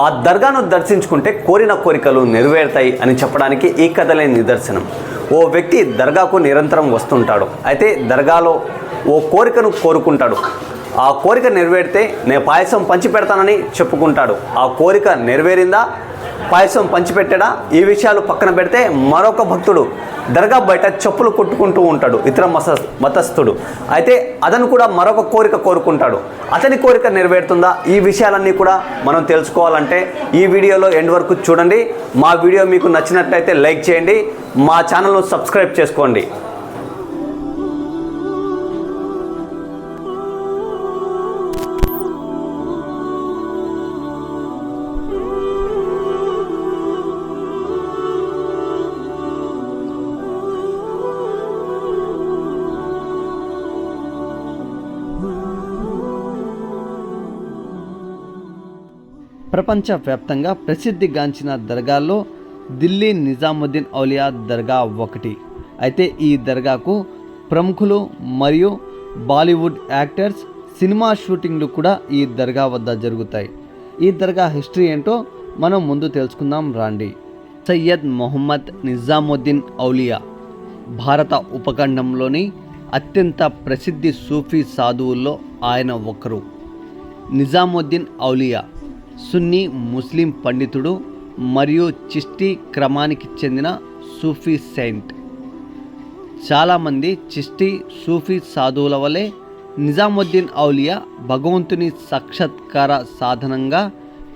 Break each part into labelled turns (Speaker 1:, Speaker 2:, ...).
Speaker 1: ఆ దర్గాను దర్శించుకుంటే కోరిన కోరికలు నెరవేరుతాయి అని చెప్పడానికి ఈ కథలే నిదర్శనం. ఓ వ్యక్తి దర్గాకు నిరంతరం వస్తుంటాడు. అయితే దర్గాలో ఓ కోరికను కోరుకుంటాడు. ఆ కోరిక నెరవేరితే నేను పాయసం పంచి పెడతానని చెప్పుకుంటాడు. ఆ కోరిక నెరవేరిందా? పాయసం పంచిపెట్టాడా? ఈ విషయాలు పక్కన పెడితే మరొక భక్తుడు దర్గా బయట చెప్పులు కొట్టుకుంటూ ఉంటాడు ఇతర మత మతస్థుడు. అయితే అతను కూడా మరొక కోరిక కోరుకుంటాడు. అతని కోరిక నెరవేరుతుందా? ఈ విషయాలన్నీ కూడా మనం తెలుసుకోవాలంటే ఈ వీడియోలో ఎండ్ వరకు చూడండి. మా వీడియో మీకు నచ్చినట్లయితే లైక్ చేయండి. మా ఛానల్ను సబ్స్క్రైబ్ చేసుకోండి.
Speaker 2: ప్రపంచవ్యాప్తంగా ప్రసిద్ధిగాంచిన దర్గాల్లో ఢిల్లీ నిజాముద్దీన్ ఔలియా దర్గా ఒకటి. అయితే ఈ దర్గాకు ప్రముఖులు మరియు బాలీవుడ్ యాక్టర్స్ సినిమా షూటింగ్లు కూడా ఈ దర్గా వద్ద జరుగుతాయి. ఈ దర్గా హిస్టరీ ఏంటో మనం ముందు తెలుసుకుందాం రాండి. సయ్యద్ మొహమ్మద్ నిజాముద్దీన్ ఔలియా భారత ఉపఖండంలోని అత్యంత ప్రసిద్ధి సూఫీ సాధువుల్లో ఆయన ఒకరు. నిజాముద్దీన్ ఔలియా సున్నీ ముస్లిం పండితుడు మరియు చిష్టి క్రమానికి చెందిన సూఫీ సెయింట్. చాలామంది చిష్టి సూఫీ సాధువుల వలె నిజాముద్దీన్ ఔలియా భగవంతుని సాక్షాత్కార సాధనంగా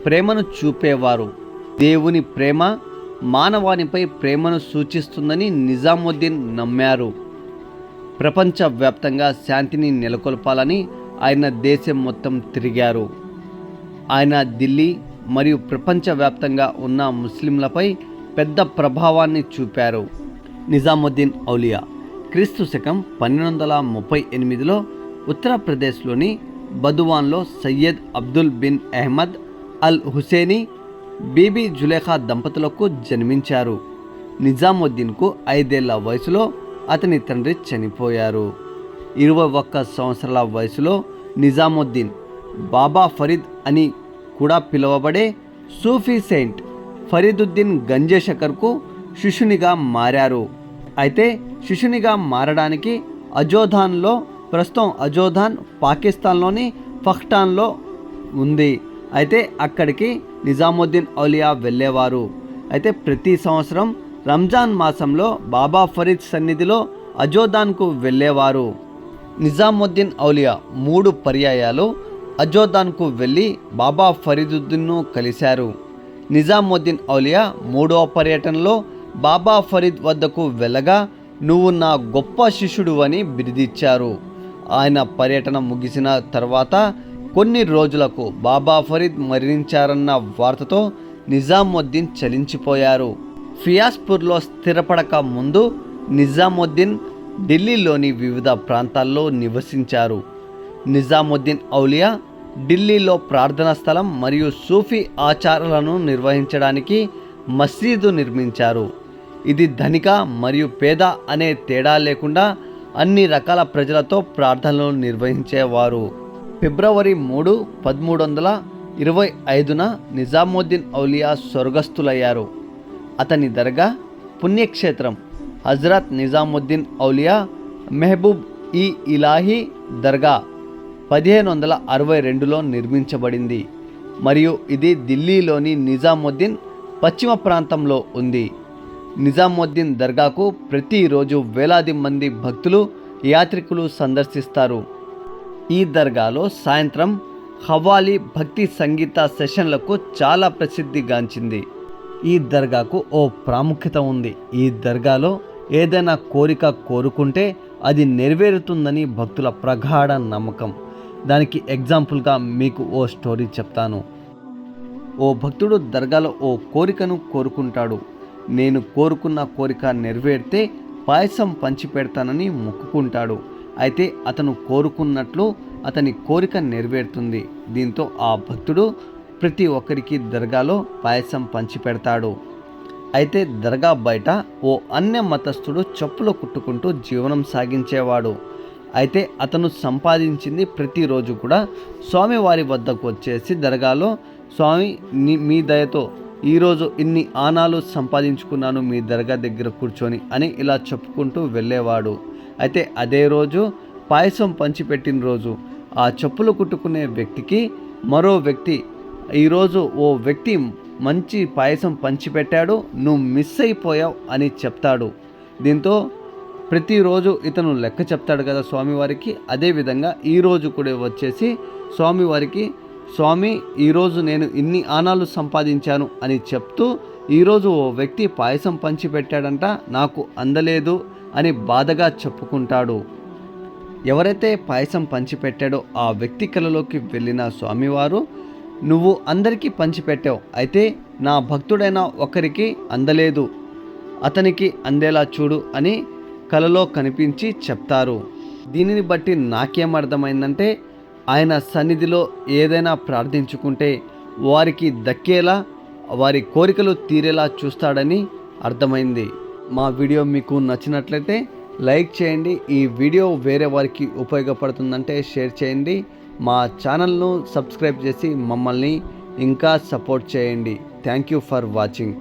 Speaker 2: ప్రేమను చూపేవారు. దేవుని ప్రేమ మానవానిపై ప్రేమను సూచిస్తుందని నిజాముద్దీన్ నమ్మారు. ప్రపంచవ్యాప్తంగా శాంతిని నెలకొల్పాలని ఆయన దేశం మొత్తం తిరిగారు. ఆయన ఢిల్లీ మరియు ప్రపంచవ్యాప్తంగా ఉన్న ముస్లింలపై పెద్ద ప్రభావాన్ని చూపారు. నిజాముద్దీన్ ఔలియా క్రీస్తు శకం పన్నెండు వందల ముప్పై ఎనిమిదిలో ఉత్తరప్రదేశ్లోని బదువాన్లో సయ్యద్ అబ్దుల్ బిన్ అహ్మద్ అల్ హుసేని బీబీ జులేఖా దంపతులకు జన్మించారు. నిజాముద్దీన్కు ఐదేళ్ళ వయసులో అతని తండ్రి చనిపోయారు. ఇరవై ఒక్క సంవత్సరాల వయసులో నిజాముద్దీన్ బాబా ఫరీద్ అని కూడా పిలువబడే సూఫీ సెయింట్ ఫరీదుద్దీన్ గంజేషకర్కు శిష్యునిగా మారారు. అయితే శిష్యునిగా మారడానికి అజోధాన్లో ప్రస్తుతం అజోధాన్ పాకిస్తాన్లోని ఫఖ్టాన్లో ఉంది. అయితే అక్కడికి నిజాముద్దీన్ ఔలియా వెళ్ళేవారు. అయితే ప్రతి సంవత్సరం రంజాన్ మాసంలో బాబా ఫరీద్ సన్నిధిలో అజోధాన్కు వెళ్ళేవారు. నిజాముద్దీన్ ఔలియా మూడు పర్యాయాలు అజోదాన్కు వెళ్ళి బాబా ఫరీదుద్దీన్ను కలిశారు. నిజాముద్దీన్ ఔలియా మూడవ పర్యటనలో బాబా ఫరీద్ వద్దకు వెళ్ళగా నువ్వు నా గొప్ప శిష్యుడు అని బిరిదిచ్చారు. ఆయన పర్యటన ముగిసిన తర్వాత కొన్ని రోజులకు బాబా ఫరీద్ మరణించారన్న వార్తతో నిజాముద్దీన్ చలించిపోయారు. ఫియాస్పూర్లో స్థిరపడక ముందు నిజాముద్దీన్ ఢిల్లీలోని వివిధ ప్రాంతాల్లో నివసించారు. నిజాముద్దీన్ ఔలియా ఢిల్లీలో ప్రార్థనా స్థలం మరియు సూఫీ ఆచారాలను నిర్వహించడానికి మసీదు నిర్మించారు. ఇది ధనిక మరియు పేద అనే తేడా లేకుండా అన్ని రకాల ప్రజలతో ప్రార్థనలు నిర్వహించేవారు. ఫిబ్రవరి మూడు పదమూడు వందల ఇరవై ఐదున నిజాముద్దీన్ ఔలియా స్వర్గస్థులయ్యారు. అతని దర్గా పుణ్యక్షేత్రం హజరత్ నిజాముద్దీన్ ఔలియా మెహబూబ్ ఈ ఇలాహీ దర్గా పదిహేను వందల అరవై రెండులో నిర్మించబడింది. మరియు ఇది ఢిల్లీలోని నిజాముద్దీన్ పశ్చిమ ప్రాంతంలో ఉంది. నిజాముద్దీన్ దర్గాకు ప్రతిరోజు వేలాది మంది భక్తులు యాత్రికులు సందర్శిస్తారు. ఈ దర్గాలో సాయంత్రం హవాలీ భక్తి సంగీత సెషన్లకు చాలా ప్రసిద్ధిగాంచింది ఈ దర్గాకు ఓ ప్రాముఖ్యత ఉంది. ఈ దర్గాలో ఏదైనా కోరిక కోరుకుంటే అది నెరవేరుతుందని భక్తుల ప్రగాఢ నమ్మకం. దానికి ఎగ్జాంపుల్గా మీకు ఓ స్టోరీ చెప్తాను. ఓ భక్తుడు దర్గాలో ఓ కోరికను కోరుకుంటాడు. నేను కోరుకున్న కోరిక నెరవేరితే పాయసం పంచిపెడతానని మొక్కుకుంటాడు. అయితే అతను కోరుకున్నట్లు అతని కోరిక నెరవేరుతుంది. దీంతో ఆ భక్తుడు ప్రతి ఒక్కరికి దర్గాలో పాయసం పంచిపెడతాడు అయితే దర్గా బయట ఓ అన్య మతస్థుడు చెప్పులు కుట్టుకుంటూ జీవనం సాగించేవాడు. అయితే అతను సంపాదించింది ప్రతిరోజు కూడా స్వామివారి వద్దకు వచ్చేసి దర్గాలో స్వామి మీ దయతో ఈరోజు ఇన్ని ఆనాలు సంపాదించుకున్నాను మీ దర్గా దగ్గర కూర్చొని అని ఇలా చెప్పుకుంటూ వెళ్ళేవాడు. అయితే అదే రోజు పాయసం పంచిపెట్టిన రోజు ఆ చెప్పులు కుట్టుకునే వ్యక్తికి మరో వ్యక్తి ఈరోజు ఓ వ్యక్తి మంచి పాయసం పంచిపెట్టాడు నువ్వు మిస్ అయిపోయావు అని చెప్తాడు. దీంతో ప్రతిరోజు ఇతను లెక్క చెప్తాడు కదా స్వామివారికి. అదేవిధంగా ఈరోజు కూడా వచ్చేసి స్వామివారికి స్వామి ఈరోజు నేను ఇన్ని ఆనాలు సంపాదించాను అని చెప్తూ ఈరోజు ఓ వ్యక్తి పాయసం పంచిపెట్టాడంట నాకు అందలేదు అని బాధగా చెప్పుకుంటాడు. ఎవరైతే పాయసం పంచిపెట్టాడో ఆ వ్యక్తి కలలోకి వెళ్ళిన స్వామివారు నువ్వు అందరికీ పంచిపెట్టావు అయితే నా భక్తుడైన ఒకరికి అందలేదు అతనికి అందేలా చూడు అని కలలో కనిపించి చెప్తారు. దీనిని బట్టి నాకేం అర్థమైందంటే ఆయన సన్నిధిలో ఏదైనా ప్రార్థించుకుంటే వారికి దక్కేలా వారి కోరికలు తీరేలా చూస్తాడని అర్థమైంది. మా వీడియో మీకు నచ్చినట్లయితే లైక్ చేయండి ఈ వీడియో వేరే వారికి ఉపయోగపడుతుందంటే షేర్ చేయండి మా ఛానల్ను సబ్స్క్రైబ్ చేసి మమ్మల్ని ఇంకా సపోర్ట్ చేయండి. Thank you for watching.